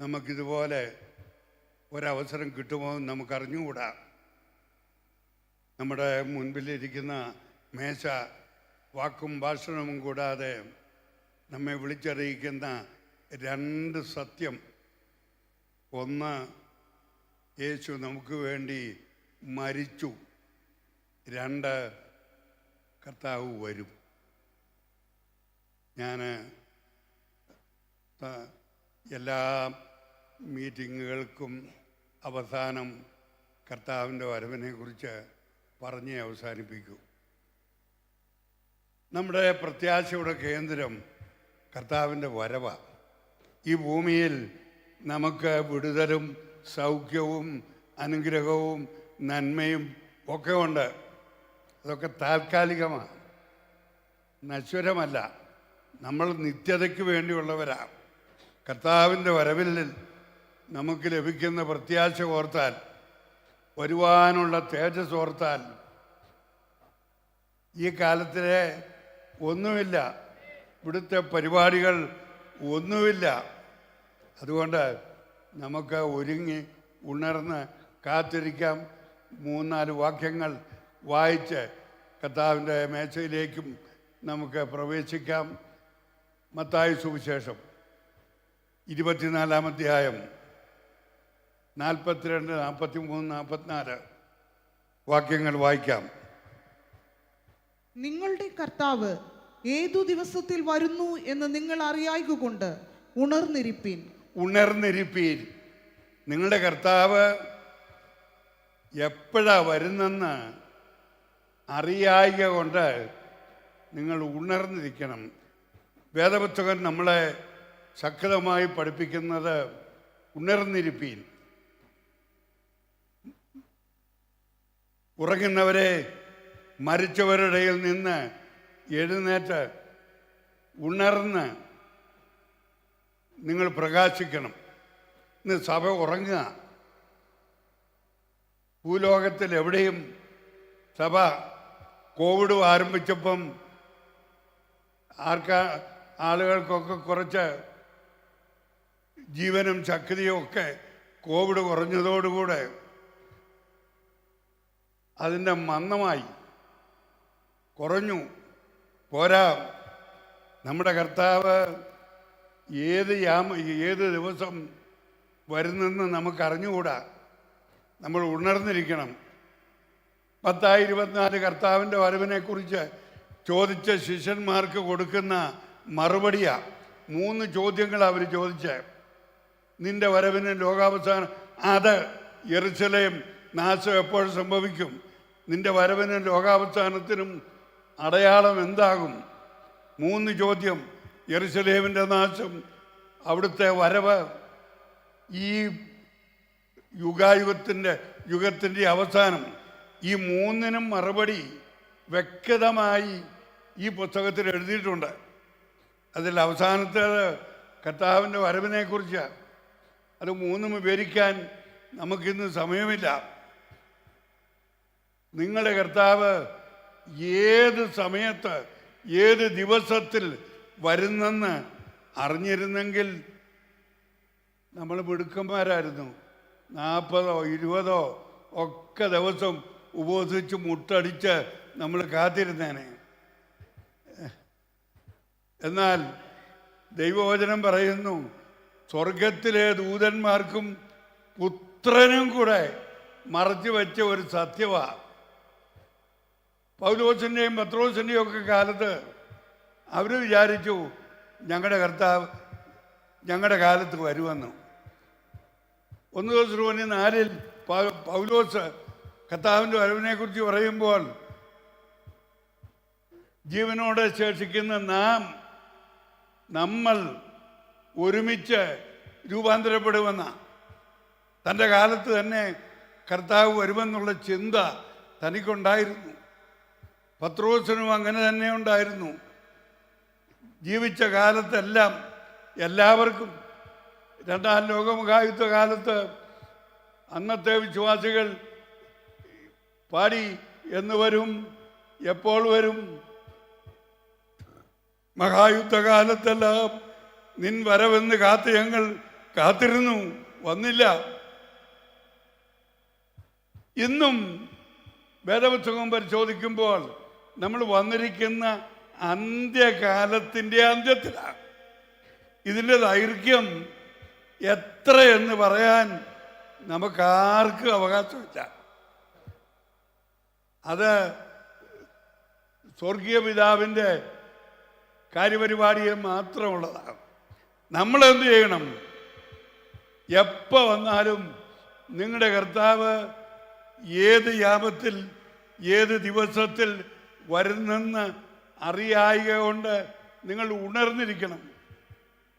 നമുക്കിതുപോലെ ഒരവസരം കിട്ടുമോ എന്ന് നമുക്കറിഞ്ഞുകൂടാ. നമ്മുടെ മുൻപിലിരിക്കുന്ന മേശ വാക്കും ഭാഷണവും കൂടാതെ നമ്മെ വിളിച്ചറിയിക്കുന്ന രണ്ട് സത്യം. ഒന്ന് യേശു നമുക്ക് വേണ്ടി മരിച്ചു. രണ്ട് കർത്താവ് വരും. ഞാൻ എല്ലാ മീറ്റിങ്ങുകൾക്കും അവസാനം കർത്താവിന്റെ വരവിനെക്കുറിച്ച് പറഞ്ഞ് അവസാനിപ്പിക്കൂ. നമ്മുടെ പ്രത്യാശയുടെ കേന്ദ്രം കർത്താവിന്റെ വരവാണ് ഈ ഭൂമിയിൽ നമുക്ക് വിടുതലും സൗഖ്യവും അനുഗ്രഹവും നന്മയും ഒക്കെ ഉണ്ട്. അതൊക്കെ താൽക്കാലികമാണ്. നശ്വരമല്ല നമ്മൾ നിത്യതയ്ക്ക് വേണ്ടിയുള്ളവരാണ് കർത്താവിന്റെ വരവിൽ നമുക്ക് ലഭിക്കുന്ന പ്രത്യാശ ഓർത്താൽ വരുവാനുള്ള തേജസ് ഓർത്താൽ ഈ കാലത്തിലെ ഒന്നുമില്ല. ഇവിടുത്തെ പരിപാടികൾ ഒന്നുമില്ല. അതുകൊണ്ട് നമുക്ക് ഒരുങ്ങി ഉണർന്ന് കാത്തിരിക്കാം. മൂന്നാൽ വാക്യങ്ങൾ വായിച്ച് കർത്താവിന്റെ മേശയിലേക്കും നമുക്ക് പ്രവേശിക്കാം. മത്തായ സുവിശേഷം ഇരുപത്തിനാലാം അധ്യായം. നാൽപ്പത്തിരണ്ട് നാൽപ്പത്തി മൂന്ന് നാൽപ്പത്തിനാല് വാക്യങ്ങൾ വായിക്കാം. നിങ്ങളുടെ കർത്താവ് ഏതു ദിവസത്തിൽ വരുന്നു എന്ന് നിങ്ങൾ അറിയായികൊണ്ട് ഉണർന്നിരിപ്പീൻ. ഉണർന്നിരിപ്പീൻ. നിങ്ങളുടെ കർത്താവ് എപ്പോഴാ വരുന്നെന്ന് അറിയായിക കൊണ്ട് നിങ്ങൾ ഉണർന്നിരിക്കണം. വേദപുസ്തകൻ നമ്മളെ ശക്തമായി പഠിപ്പിക്കുന്നത് ഉണർന്നിരിപ്പീൻ. ഉറങ്ങുന്നവരെ മരിച്ചവരുടെ നിന്ന് എഴുന്നേറ്റ് ഉണർന്ന് നിങ്ങൾ പ്രകാശിക്കണം. ഇന്ന് സഭ ഉറങ്ങുക. ഭൂലോകത്തിൽ എവിടെയും സഭ കോവിഡ് ആരംഭിച്ചപ്പം ആർക്കാ ആളുകൾക്കൊക്കെ കുറച്ച് ജീവനും ശക്തിയും ഒക്കെ കോവിഡ് കുറഞ്ഞതോടുകൂടെ അതിന്റെ മന്ദമായി കുറഞ്ഞു. പോരാ. നമ്മുടെ കർത്താവ് ഏത് യാമ ഏത് ദിവസം വരുന്നെന്ന് നമുക്ക് അറിഞ്ഞുകൂടാ നമ്മൾ ഉണർന്നിരിക്കണം. പത്തായി ഇരുപത്തിനാല് കർത്താവിന്റെ വരവിനെക്കുറിച്ച് ചോദിച്ച ശിഷ്യന്മാർക്ക് കൊടുക്കുന്ന മറുപടിയാണ് മൂന്ന് ചോദ്യങ്ങൾ അവർ ചോദിച്ച. നിന്റെ വരവിന് ലോകാവസാനം അത് എറിച്ചലയും നാശം എപ്പോൾ സംഭവിക്കും? നിന്റെ വരവിനും ലോകാവസാനത്തിനും അടയാളം എന്താകും? മൂന്ന് ചോദ്യം. യെറുസലേമിന്റെ നാശം. അവിടുത്തെ വരവ്. ഈ യുഗായുഗത്തിന്റെ യുഗത്തിന്റെ അവസാനം. ഈ മൂന്നിനും മറുപടി വ്യക്തമായി ഈ പുസ്തകത്തിൽ എഴുതിയിട്ടുണ്ട്. അതിൽ അവസാനത്തെ കർത്താവിന്റെ വരവിനെക്കുറിച്ച്. അത് മൂന്നും വിവരിക്കാൻ നമുക്കിന്ന് സമയമില്ല. നിങ്ങളുടെ കർത്താവ് ഏത് സമയത്ത് ഏത് ദിവസത്തിൽ വരുന്നെന്ന് അറിഞ്ഞിരുന്നെങ്കിൽ നമ്മൾ മിടുക്കന്മാരായിരുന്നു. നാൽപ്പതോ ഇരുപതോ ഒക്കെ ദിവസം ഉപവസിച്ച് മുട്ടടിച്ച് നമ്മൾ കാത്തിരുന്നേനെ. എന്നാൽ ദൈവവചനം പറയുന്നു സ്വർഗത്തിലെ ദൂതന്മാർക്കും പുത്രനും കൂടെ മറച്ചു വെച്ച ഒരു സത്യവാ. പൗലോസിന്റെയും പത്രോസിന്റെയും ഒക്കെ കാലത്ത് അവർ വിചാരിച്ചു ഞങ്ങളുടെ കർത്താവ് ഞങ്ങളുടെ കാലത്ത് വരുമെന്ന്. ഒന്ന് ദിവസം നാലിൽ പൗലോസ് കർത്താവിന്റെ വരവിനെക്കുറിച്ച് പറയുമ്പോൾ ജീവനോടെ ശേഷിക്കുന്ന നാം നമ്മൾ ഒരുമിച്ച് രൂപാന്തരപ്പെടുമെന്ന. തന്റെ കാലത്ത് തന്നെ കർത്താവ് വരുമെന്നുള്ള ചിന്ത തനിക്കുണ്ടായിരുന്നു. പത്രോസിനും അങ്ങനെ തന്നെ ഉണ്ടായിരുന്നു. ജീവിച്ച കാലത്തെല്ലാം എല്ലാവർക്കും രണ്ടാം ലോകമുഖായുദ്ധ കാലത്ത് അന്നത്തെ വിശ്വാസികൾ പാടി എന്ന് വരും എപ്പോൾ വരും? മഹായുദ്ധകാലത്തെല്ലാം നിൻ വരവെന്ന് കാത്ത് ഞങ്ങൾ കാത്തിരുന്നു വന്നില്ല. ഇന്നും വേദപുസ്തകം പരിശോധിക്കുമ്പോൾ നമ്മൾ വന്നിരിക്കുന്ന അന്ത്യകാലത്തിന്റെ അന്ത്യത്തിലാണ്. ഇതിന്റെ ദൈർഘ്യം എത്ര എന്ന് പറയാൻ നമുക്കാർക്കും അവകാശമില്ല. അത് സ്വർഗീയ പിതാവിന്റെ കാര്യപരിപാടിയെ മാത്രമുള്ളതാണ്. നമ്മൾ എന്ത് ചെയ്യണം? എപ്പോൾ വന്നാലും നിങ്ങളുടെ കർത്താവ് ഏത് യാമത്തിൽ ഏത് ദിവസത്തിൽ വരുന്നെന്ന് അറിയായിക കൊണ്ട് നിങ്ങൾ ഉണർന്നിരിക്കണം.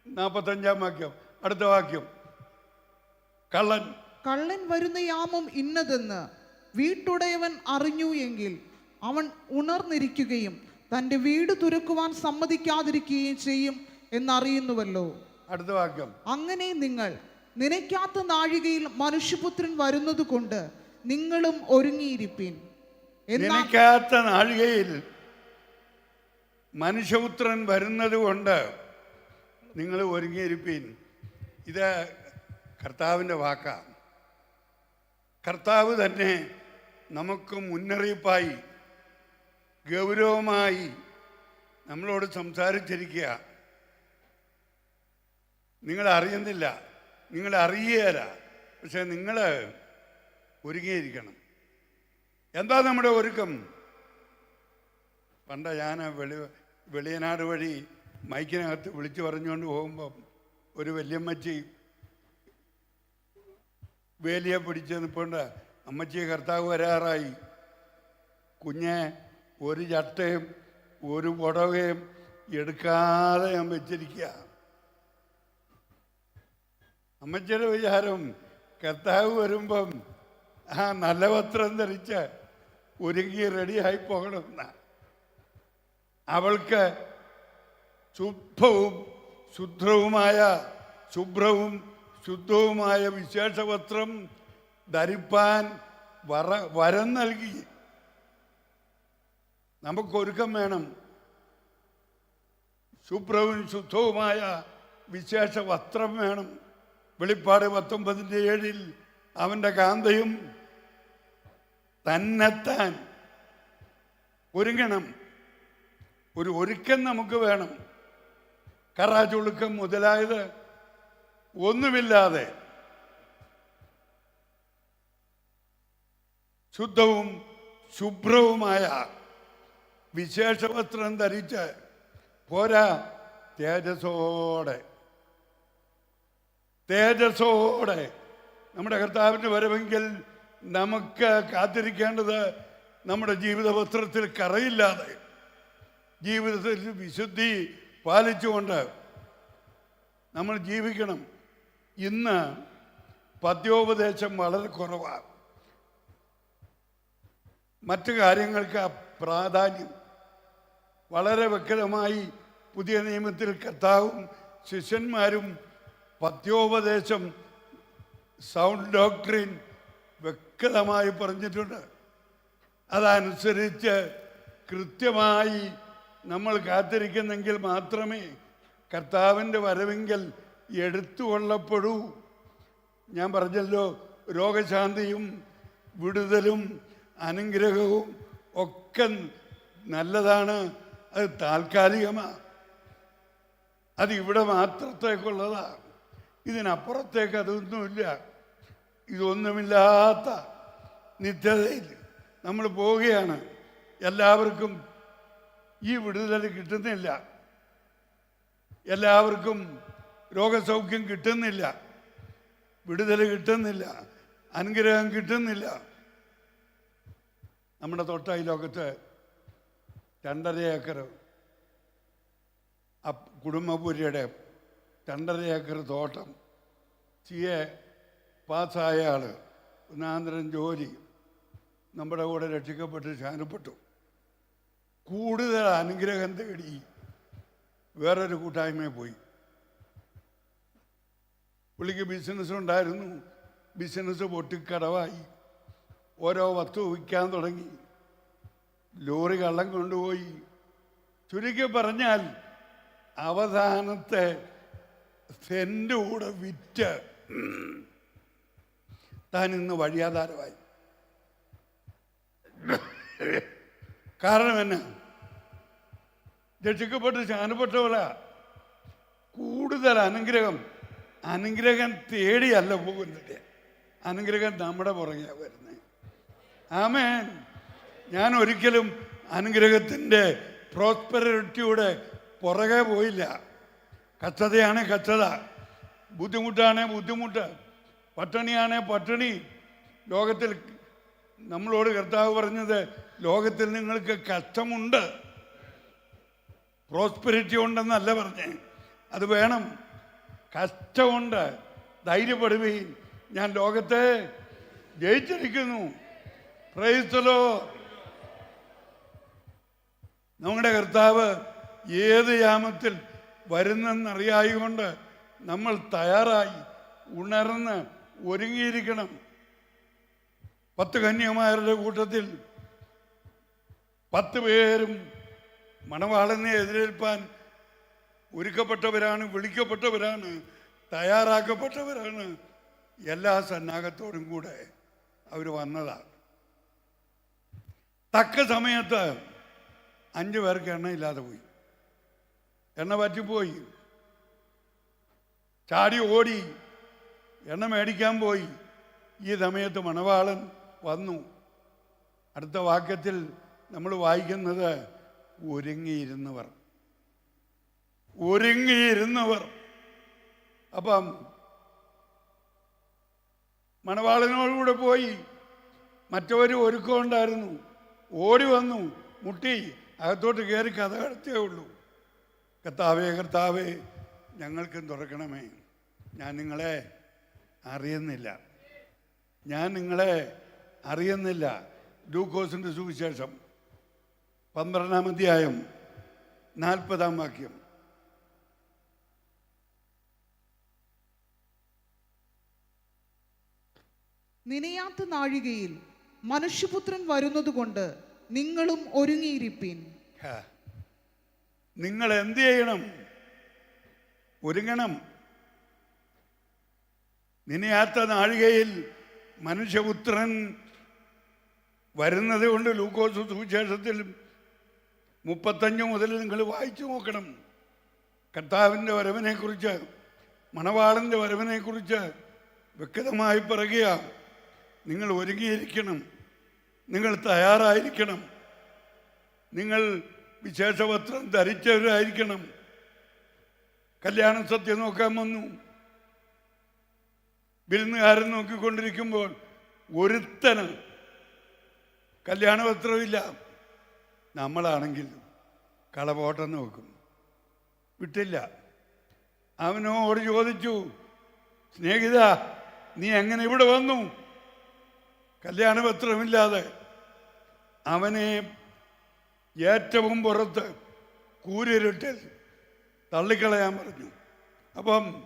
നാൽപ്പത്തഞ്ചാം വാക്യം. അടുത്ത വാക്യം. കള്ളൻ. കള്ളൻ വരുന്ന യാമം ഇന്നതെന്ന് വീട്ടുടയവൻ അറിഞ്ഞു എങ്കിൽ അവൻ ഉണർന്നിരിക്കുകയും തന്റെ വീട് തുരക്കുവാൻ സമ്മതിക്കാതിരിക്കുകയും ചെയ്യും എന്നറിയുന്നുവല്ലോ. അടുത്ത വാക്യം. അങ്ങനെ നിങ്ങൾ നനയ്ക്കാത്ത നാഴികയിൽ മനുഷ്യപുത്രൻ വരുന്നത് കൊണ്ട് നിങ്ങളും ഒരുങ്ങിയിരിപ്പീൻ. എന്നാൽ നിനക്കാത്ത നാഴികയിൽ മനുഷ്യപുത്രൻ വരുന്നത് കൊണ്ട് നിങ്ങൾ ഒരുങ്ങിയിരിപ്പീൻ. ഇത് കർത്താവിന്റെ വാക്കാണ് കർത്താവ് തന്നെ നമുക്ക് മുന്നറിയിപ്പായി ഗൗരവമായി നമ്മളോട് സംസാരിച്ചിരിക്കുക. നിങ്ങൾ അറിയുന്നില്ല നിങ്ങൾ പക്ഷെ നിങ്ങൾ ഒരുങ്ങിയിരിക്കണം. എന്താ നമ്മുടെ ഒരുക്കം? പണ്ട് ഞാൻ വെളി വെളിയനാട് വഴി മൈക്കിനകത്ത് വിളിച്ചു പറഞ്ഞുകൊണ്ട് പോകുമ്പം ഒരു വല്യമ്മച്ചി വേലിയെ പിടിച്ച് നിൽപ്പുണ്ട് അമ്മച്ചിയെ കർത്താവ് വരാറായി. കുഞ്ഞെ ഒരു ചട്ടയും ഒരു പുടവയും എടുക്കാതെ ഞാൻ വെച്ചിരിക്കുക അമ്മച്ചിയുടെ വിചാരം കർത്താവ് വരുമ്പം ആ നല്ല വസ്ത്രം ധരിച്ച് ഒരുങ്ങി റെഡിയായി പോകണമെന്ന അവൾക്ക് ശുദ്ധവും ശുദ്ധവുമായ ശുഭ്രവും ശുദ്ധവുമായ വിശേഷവസ്ത്രം ധരിപ്പാൻ വറ വരം നൽകി. നമുക്കൊരുക്കം വേണം. ശുഭ്രവും ശുദ്ധവുമായ വിശേഷ വസ്ത്രം വേണം. വെളിപ്പാട് പത്തൊമ്പതിന്റെ ഏഴിൽ അവന്റെ കാന്തയും തന്നെത്താൻ ഒരുങ്ങണം. ഒരു ഒരുക്കം നമുക്ക് വേണം. കറാചുളുക്കം മുതലായത് ഒന്നുമില്ലാതെ ശുദ്ധവും ശുഭ്രവുമായ വിശേഷവസ്ത്രം ധരിച്ച് പോരാ തേജസ്സോടെ. തേജസ്സോടെ. നമ്മുടെ കർത്താവിന്റെ വരവെങ്കിൽ നമുക്ക് കാത്തിരിക്കേണ്ടത് നമ്മുടെ ജീവിത വസ്ത്രത്തിൽ കറയില്ലാതെ ജീവിതത്തിൽ വിശുദ്ധി പാലിച്ചുകൊണ്ട് നമ്മൾ ജീവിക്കണം. ഇന്ന് പദ്യോപദേശം വളരെ കുറവാണ്. മറ്റു കാര്യങ്ങൾക്ക് പ്രാധാന്യം വളരെ വ്യക്തമായി പുതിയ നിയമത്തിൽ കർത്താവും ശിഷ്യന്മാരും പദ്യോപദേശം സൗണ്ട് ഡോക്ട്രിൻ വ്യക്തമായി പറഞ്ഞിട്ടുണ്ട്. അതനുസരിച്ച് കൃത്യമായി നമ്മൾ കാത്തിരിക്കുന്നെങ്കിൽ മാത്രമേ കർത്താവിന്റെ വരവെങ്കിൽ എടുത്തുകൊള്ളപ്പെടൂ. ഞാൻ പറഞ്ഞല്ലോ രോഗശാന്തിയും വിടുതലും അനുഗ്രഹവും ഒക്കെ നല്ലതാണ്. അത് താൽക്കാലികമാണ് അത് ഇവിടെ മാത്രത്തേക്കുള്ളതാണ് ഇതിനപ്പുറത്തേക്ക് അതൊന്നുമില്ല. ഇതൊന്നുമില്ലാത്ത നിത്യതയിൽ നമ്മൾ പോവുകയാണ്. എല്ലാവർക്കും ഈ വിടുതൽ കിട്ടുന്നില്ല. എല്ലാവർക്കും രോഗസൗഖ്യം കിട്ടുന്നില്ല. വിടുതൽ കിട്ടുന്നില്ല. അനുഗ്രഹം കിട്ടുന്നില്ല. നമ്മുടെ തൊട്ടായി ലോകത്ത് രണ്ടര ഏക്കർ കുടുംബപുരിയുടെ രണ്ടര ഏക്കർ തോട്ടം. സി എ പാസ്സായ ആൾ ഒന്നാന്തരം ജോലി. നമ്മുടെ കൂടെ രക്ഷിക്കപ്പെട്ട് ശാനപ്പെട്ടു. കൂടുതൽ അനുഗ്രഹം തേടി വേറൊരു കൂട്ടായ്മയിൽ പോയി. പുള്ളിക്ക് ബിസിനസ് ഉണ്ടായിരുന്നു. ബിസിനസ് പൊട്ടിക്കടവായി. ഓരോ വസ്തു വിൽക്കാൻ തുടങ്ങി. ലോറി കള്ളം കൊണ്ടുപോയി. ചുരുക്കി പറഞ്ഞാൽ അവസാനത്തെ സെന്റ് കൂടെ വിറ്റ് താൻ ഇന്ന് വഴിയാധാരമായി. കാരണം എന്നാ. രക്ഷിക്കപ്പെട്ട് ശാനപ്പെട്ടവരാ കൂടുതൽ അനുഗ്രഹം അനുഗ്രഹം തേടിയല്ല പോകുന്നത്. അനുഗ്രഹം നമ്മുടെ പുറകെ വരുന്നത് ആമേൻ. ഞാൻ ഒരിക്കലും അനുഗ്രഹത്തിന്റെ പ്രോസ്പെറിറ്റിയുടെ പുറകെ പോയില്ല. കച്ചതയാണ് കച്ചത. ബുദ്ധിമുട്ടാണ് ബുദ്ധിമുട്ട്. പട്ടിണിയാണ് പട്ടിണി. ലോകത്തിൽ നമ്മളോട് കർത്താവ് പറഞ്ഞത് ലോകത്തിൽ നിങ്ങൾക്ക് കഷ്ടമുണ്ട്. പ്രോസ്പെരിറ്റി ഉണ്ടെന്നല്ല പറഞ്ഞേ. അത് വേണം. കഷ്ടമുണ്ട്. ധൈര്യപ്പെടുവീൻ. ഞാൻ ലോകത്തെ ജയിച്ചിരിക്കുന്നു. പ്രൈസ്തലോ നമ്മുടെ കർത്താവ് ഏത് യാമത്തിൽ വരുന്നെന്നറിയായി കൊണ്ട് നമ്മൾ തയ്യാറായി ഉണർന്ന് ഒരുങ്ങിയിരിക്കണം. പത്ത് കന്യമാരുടെ കൂട്ടത്തിൽ പത്ത് പേരും മണവാളനെ എതിരേൽപ്പാൻ ഒരുക്കപ്പെട്ടവരാണ് വിളിക്കപ്പെട്ടവരാണ് തയ്യാറാക്കപ്പെട്ടവരാണ്. എല്ലാ സന്നാഹത്തോടും കൂടെ അവർ വന്നതാണ്. തക്ക സമയത്ത് അഞ്ചു പേർക്ക് എണ്ണയില്ലാതെ പോയി. എണ്ണ പറ്റിപ്പോയി. ചാടി ഓടി. എണ്ണ മേടിക്കാൻ പോയി. ഈ സമയത്ത് മണവാളൻ വന്നു. അടുത്ത വാക്യത്തിൽ നമ്മൾ വായിക്കുന്നത് ഒരുങ്ങിയിരുന്നവർ. ഒരുങ്ങിയിരുന്നവർ. അപ്പം മണവാളനോടുകൂടെ പോയി. മറ്റവർ ഒരുക്കമുണ്ടായിരുന്നു. ഓടി വന്നു. മുട്ടി അകത്തോട്ട് കയറി കഥ കടത്തേ ഉള്ളൂ. കർത്താവേ കർത്താവേ ഞങ്ങൾക്കും തുറക്കണമേ. ഞാൻ നിങ്ങളെ അറിയുന്നില്ല. ഞാൻ നിങ്ങളെ അറിയുന്നില്ല. ലൂക്കോസിന്റെ സുവിശേഷം. പന്ത്രണ്ടാം അധ്യായം നാൽപ്പതാം വാക്യം. നിനയാത്ത നാഴികയിൽ മനുഷ്യപുത്രൻ വരുന്നതുകൊണ്ട് നിങ്ങളും ഒരുങ്ങിയിരിപ്പീൻ. നിങ്ങൾ എന്ത് ചെയ്യണം? ഒരുങ്ങണം. നിനയാത്ത നാഴികയിൽ മനുഷ്യപുത്രൻ വരുന്നത് കൊണ്ട് ലൂക്കോസ് സുവിശേഷത്തിൽ മുപ്പത്തഞ്ച് മുതൽ നിങ്ങൾ വായിച്ചു നോക്കണം. കർത്താവിന്റെ വരവിനെക്കുറിച്ച് മണവാളന്റെ വരവിനെക്കുറിച്ച് വ്യക്തമായി പറയുക. നിങ്ങൾ ഒരുങ്ങിയിരിക്കണം. നിങ്ങൾ തയ്യാറായിരിക്കണം. നിങ്ങൾ വിശേഷവസ്ത്രം ധരിച്ചവരായിരിക്കണം. കല്യാണം സത്യം നോക്കാൻ വന്നു. വിരുന്നുകാരൻ നോക്കിക്കൊണ്ടിരിക്കുമ്പോൾ ഒരുത്തന് കല്യാണ വസ്ത്രമില്ല നമ്മളാണെങ്കിൽ കളപോട്ടെന്ന് നോക്കും. വിട്ടില്ല. അവനോട് ചോദിച്ചു സ്നേഹിത നീ എങ്ങനെ ഇവിടെ വന്നു? കല്യാണ വസ്ത്രമില്ലാതെ അവനെ ഏറ്റവും പുറത്ത് കൂരിരുട്ടിൽ തള്ളിക്കളയാൻ പറഞ്ഞു. അപ്പം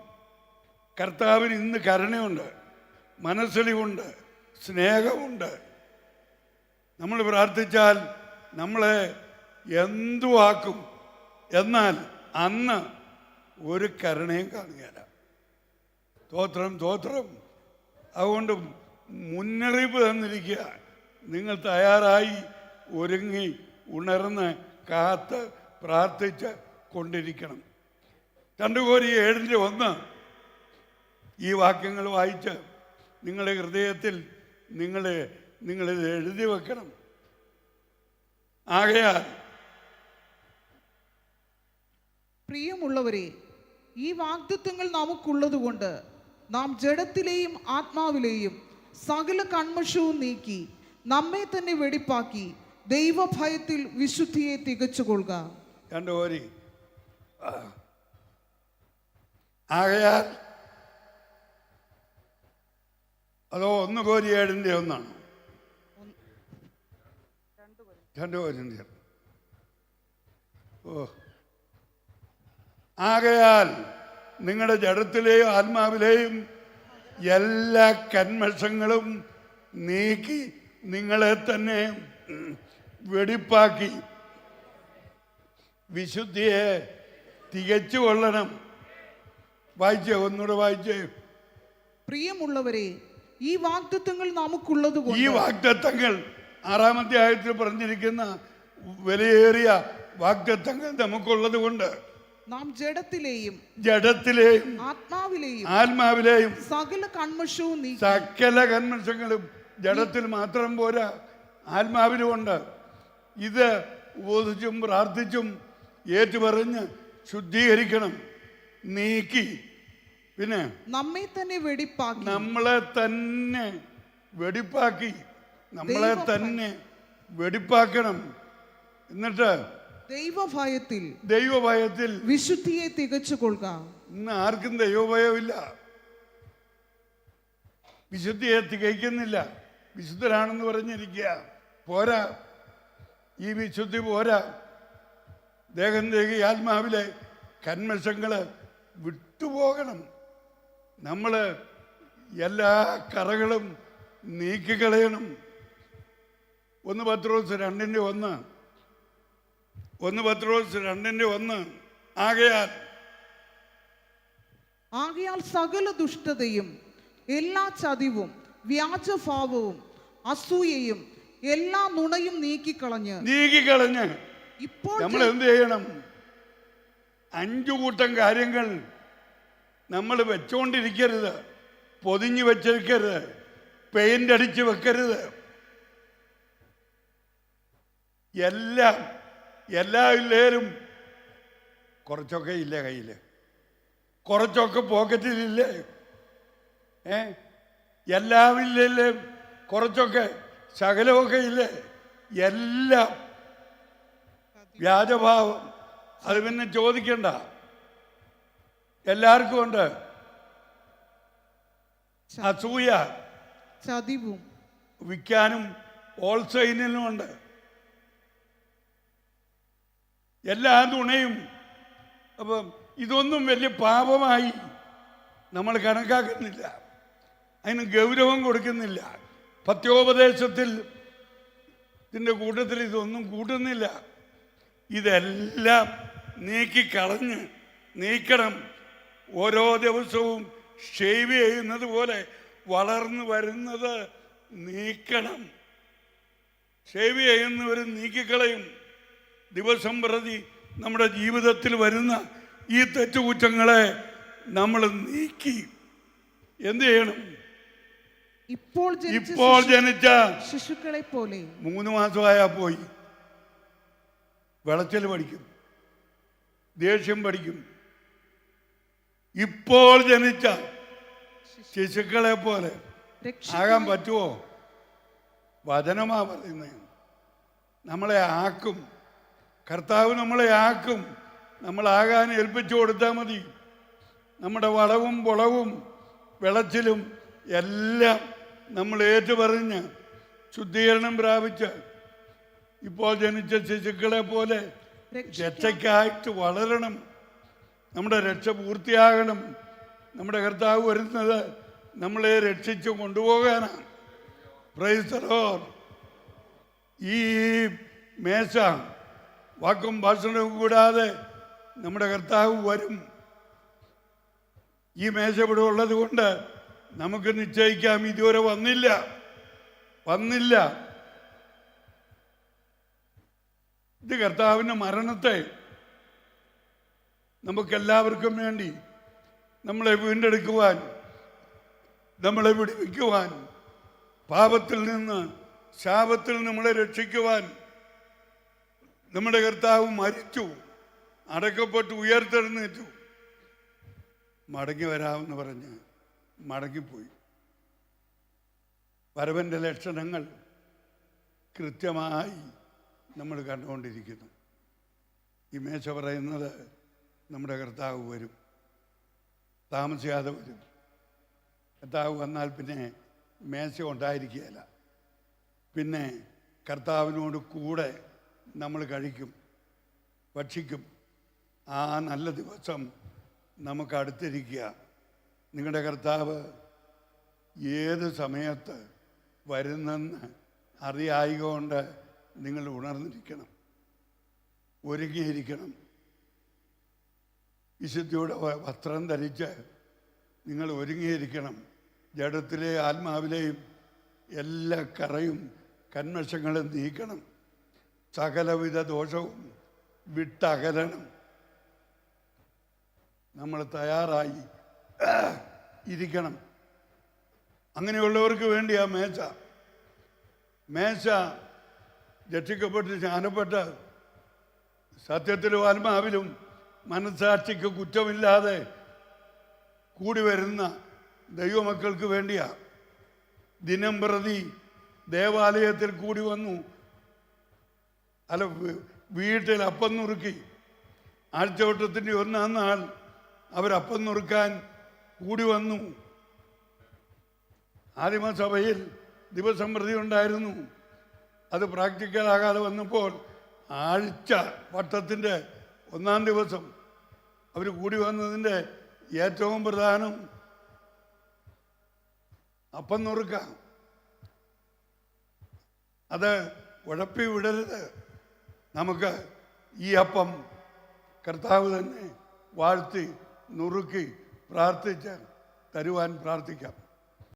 കർത്താവിന് ഇന്ന് കരുണയുണ്ട് മനസ്സലിവുണ്ട് സ്നേഹമുണ്ട് നമ്മൾ പ്രാർത്ഥിച്ചാൽ നമ്മളെ എന്തുവാക്കും എന്നാൽ അന്ന് ഒരു കരുണയും കാണുകയില്ല. തോത്രം തോത്രം അതുകൊണ്ട് മുന്നറിയിപ്പ് തന്നിരിക്കുക. നിങ്ങൾ തയ്യാറായി ഒരുങ്ങി ഉണർന്ന് കാത്ത് പ്രാർത്ഥിച്ച് കൊണ്ടിരിക്കണം. രണ്ടുകോരി ഏഴിന്റെ ഒന്ന് ഈ വാക്യങ്ങൾ വായിച്ച് നിങ്ങളുടെ ഹൃദയത്തിൽ നിങ്ങൾ നിങ്ങളിത് എഴുതി വെക്കണം. ആകയാൽ പ്രിയമുള്ളവരെ ഈ വാഗ്ദത്വങ്ങൾ നമുക്കുള്ളതുകൊണ്ട് നാം ജഡത്തിലെയും ആത്മാവിലെയും സകല കൺമഷവും നീക്കി നമ്മെ തന്നെ വെടിപ്പാക്കി ദൈവഭയത്തിൽ വിശുദ്ധിയെ തികച്ചുകൊള്ളുക. ആ. ആകയാൽ അതോ ഒന്ന് കോരി ഏഴിന്റെ ഒന്നാണ്. രണ്ട് കോരിന്റെ ഓ. ആകയാൽ നിങ്ങളുടെ ജഡത്തിലെയും ആത്മാവിലെയും എല്ലാ കന്മഷങ്ങളും നീക്കി നിങ്ങളെ തന്നെ വെടിപ്പാക്കി. വിശുദ്ധിയെ തികച്ചു കൊള്ളണം. വായിച്ചേ ഒന്നുകൂടെ വായിച്ചേ. പ്രിയമുള്ളവരെ ഈ വാഗ്ദത്വങ്ങൾ നമുക്കുള്ളത് ഈ വാഗ്ദത്വങ്ങൾ വാഗ്ദത്തങ്ങൾ ആറാമത്തെ ആയത്തിൽ പറഞ്ഞിരിക്കുന്ന വിലയേറിയ വാഗ്ദത്തങ്ങൾ നമുക്കുള്ളത് കൊണ്ട് നാം ജഡത്തിലെയും ജഡത്തിലെയും ആത്മാവിലെയും ആത്മാവിലെയും സകല കൺമഷവും സകല കന്മഷങ്ങളും ജഡത്തിൽ മാത്രം പോരാ ആത്മാവിലുമുണ്ട് ഇത് ഉപദിച്ചും പ്രാർത്ഥിച്ചും ഏറ്റുപറഞ്ഞ് ശുദ്ധീകരിക്കണം നീക്കി. പിന്നെ നമ്മെ തന്നെ വെടിപ്പാക്കി. നമ്മളെ തന്നെ വെടിപ്പാക്കി. നമ്മളെ തന്നെ വെടിപ്പാക്കണം. എന്നിട്ട് ദൈവഭയത്തിൽ ദൈവഭയത്തിൽ വിശുദ്ധിയെ തികച്ചു കൊള്ളുക ഇന്ന് ആർക്കും ദൈവഭയമില്ല. വിശുദ്ധിയെ തികയ്ക്കുന്നില്ല. വിശുദ്ധരാണെന്ന് പറഞ്ഞിരിക്കുക. പോരാ. ഈ വിശുദ്ധി പോരാ. ദേഹം ദേഹി ആത്മാവിലെ കന്മശങ്ങൾ വിട്ടുപോകണം. നമ്മൾ എല്ലാ കറകളും നീക്കിക്കളയണം. ഒന്ന് പത്രോസ് രണ്ടിന്റെ ഒന്ന്. ഒന്ന് പത്രോസ് രണ്ടിന്റെ ഒന്ന്. ആകയാൽ ആകയാൽ സകല ദുഷ്ടതയും എല്ലാ ചതിവും വ്യാജഭാവവും അസൂയയും എല്ലാ നുണയും നീക്കിക്കളഞ്ഞ് നീക്കിക്കളഞ്ഞ് ഇപ്പോൾ നമ്മൾ എന്ത് ചെയ്യണം? അഞ്ചു കൂട്ടം കാര്യങ്ങൾ നമ്മൾ വെച്ചുകൊണ്ടിരിക്കരുത് പൊതിഞ്ഞു വെച്ചിരിക്കരുത് പെയിന്റ് അടിച്ച് വെക്കരുത്. എല്ലാം എല്ലാ ഇല്ലേലും കുറച്ചൊക്കെ ഇല്ല കയ്യിൽ കുറച്ചൊക്കെ പോക്കറ്റിലില്ലേ ഏ? എല്ലാം ഇല്ലല്ലേ കുറച്ചൊക്കെ ശകലമൊക്കെ ഇല്ലേ? എല്ലാം. വ്യാജഭാവം. അത് പിന്നെ ചോദിക്കണ്ട. എല്ലാവർക്കും ഉണ്ട്. അസൂയ. ചതിവും. വിൽക്കാനും ഹോൾസെയിലിനും ഉണ്ട്. എല്ലാ തുണയും അപ്പം ഇതൊന്നും വലിയ പാപമായി നമ്മൾ കണക്കാക്കുന്നില്ല. അതിന് ഗൗരവം കൊടുക്കുന്നില്ല. പത്യോപദേശത്തിൽ ഇതിന്റെ കൂട്ടത്തിൽ ഇതൊന്നും കൂട്ടുന്നില്ല. ഇതെല്ലാം നീക്കിക്കളഞ്ഞ് നീക്കണം. ഓരോ ദിവസവും ഷേവ് ചെയ്യുന്നത് പോലെ വളർന്നു വരുന്നത് നീക്കണം. ഷേവ് ചെയ്യുന്നവർ നീക്കിക്കളയും. ദിവസം പ്രതി നമ്മുടെ ജീവിതത്തിൽ വരുന്ന ഈ തെറ്റുകുറ്റങ്ങളെ നമ്മൾ നീക്കി. എന്ത് ചെയ്യണം? ഇപ്പോൾ ജനിച്ച ഇപ്പോൾ ജനിച്ച ശിശുക്കളെ പോലെ മൂന്ന് മാസമായാൽ പോയി. വിളച്ചൽ പഠിക്കും. ദേഷ്യം പഠിക്കും. ഇപ്പോൾ ജനിച്ച ശിശുക്കളെ പോലെ ആകാൻ പറ്റുമോ വചനമാ പറയുന്നത്. നമ്മളെ ആക്കും. കർത്താവ് നമ്മളെ ആക്കും. നമ്മളാകാൻ ഏൽപ്പിച്ചു കൊടുത്താൽ മതി. നമ്മുടെ വളവും പുളവും വിളച്ചിലും എല്ലാം നമ്മൾ ഏറ്റുപറഞ്ഞ് ശുദ്ധീകരണം പ്രാപിച്ച് ഇപ്പോൾ ജനിച്ച ശിശുക്കളെ പോലെ രക്ഷയ്ക്കായിട്ട് വളരണം. നമ്മുടെ രക്ഷ പൂർത്തിയാകണം. നമ്മുടെ കർത്താവ് വരുന്നത് നമ്മളെ രക്ഷിച്ചു കൊണ്ടുപോകാനാണ്. ഈ മേശ വാക്കും ഭാഷണവും കൂടാതെ നമ്മുടെ കർത്താവ് വരും. ഈ മേശ ഇവിടെ ഉള്ളത് കൊണ്ട് നമുക്ക് നിശ്ചയിക്കാം. ഇതുവരെ വന്നില്ല. വന്നില്ല. ഇത് കർത്താവിന്റെ മരണത്തെ നമുക്കെല്ലാവർക്കും വേണ്ടി നമ്മളെ വീണ്ടെടുക്കുവാൻ നമ്മളെ വിടിവിക്കുവാൻ പാപത്തിൽ നിന്ന് ശാപത്തിൽ നമ്മളെ രക്ഷിക്കുവാൻ നമ്മുടെ കർത്താവ് മരിച്ചു. അടക്കപ്പെട്ട് ഉയർത്തെഴുന്നേറ്റു. മടങ്ങി വരാമെന്ന് പറഞ്ഞ് മടങ്ങിപ്പോയി. വരവന്റെ ലക്ഷണങ്ങൾ കൃത്യമായി നമ്മൾ കണ്ടുകൊണ്ടിരിക്കുന്നു. ഈ മേശ പറയുന്നത് നമ്മുടെ കർത്താവ് വരും. താമസിയാതെ വരും. കർത്താവ് വന്നാൽ പിന്നെ മേശ ഉണ്ടായിരിക്കുകയില്ല. പിന്നെ കർത്താവിനോട് കൂടെ നമ്മൾ കഴിക്കും ഭക്ഷിക്കും. ആ നല്ല ദിവസം നമുക്ക് അടുത്തിരിക്കുക. നിങ്ങളുടെ കർത്താവ് ഏത് സമയത്ത് വരുന്നെന്ന് അറിയായികൊണ്ട് നിങ്ങൾ ഉണർന്നിരിക്കണം ഒരുങ്ങിയിരിക്കണം. വിശുദ്ധിയുടെ വസ്ത്രം ധരിച്ച് നിങ്ങൾ ഒരുങ്ങിയിരിക്കണം. ജഡത്തിലെ ആത്മാവിലെയും എല്ലാ കറയും കന്മഷങ്ങളും നീക്കണം. സകലവിധ ദോഷവും വിട്ടകലണം നമ്മൾ തയ്യാറായി ഇരിക്കണം. അങ്ങനെയുള്ളവർക്ക് വേണ്ടിയാ മേശ. മേശ രക്ഷിക്കപ്പെട്ട് ജ്ഞാനപ്പെട്ട് സത്യത്തിലും ആത്മാവിലും മനസ്സാക്ഷിക്ക് കുറ്റമില്ലാതെ കൂടി വരുന്ന ദൈവമക്കൾക്ക് വേണ്ടിയാ. ദിനം പ്രതി ദേവാലയത്തിൽ കൂടി വന്നു. അല്ല വീട്ടിൽ അപ്പം നുറുക്കി. ആഴ്ചവട്ടത്തിന്റെ ഒന്നാം നാൾ അവരപ്പം നുറുക്കാൻ കൂടി വന്നു. ആദിമസഭയിൽ ദിവസം പ്രതി ഉണ്ടായിരുന്നു. അത് പ്രാക്ടിക്കലാകാതെ വന്നപ്പോൾ ആഴ്ച വട്ടത്തിന്റെ ഒന്നാം ദിവസം അവർ കൂടി വന്നതിന്റെ ഏറ്റവും പ്രധാനം അപ്പം നുറുക്കാം. അത് ഉഴപ്പി വിടരുത്. നമുക്ക് ഈ അപ്പം കർത്താവ് തന്നെ വാഴ്ത്തി നുറുക്കി പ്രാർത്ഥിച്ച് തരുവാൻ പ്രാർത്ഥിക്കാം.